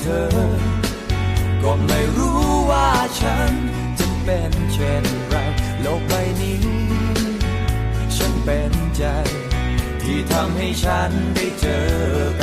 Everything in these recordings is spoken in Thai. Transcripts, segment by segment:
เธอ ก็ไม่รู้ว่าฉันจะเป็นเช่นไร โลกใบนี้ ฉันเป็นใจ ที่ทำให้ฉันได้เจอ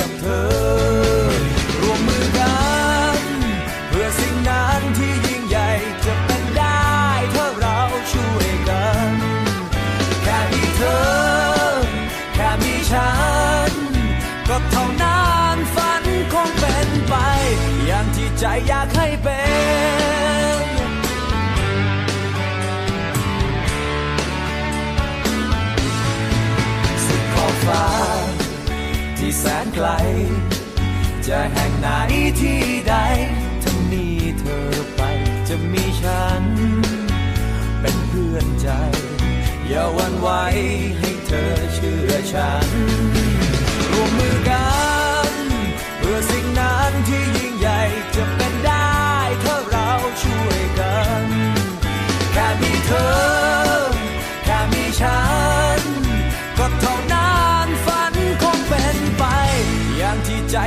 ใจอยากให้เป็นสุดขอบฟ้า ที่แสนไกล จะแห่งไหนที่ใดถ้ามีเธอไป จะมีฉัน เป็นเพื่อนใจ อย่าวันไหวให้เธอเชื่อฉัน ร่วมมือกัน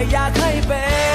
海呀，台北。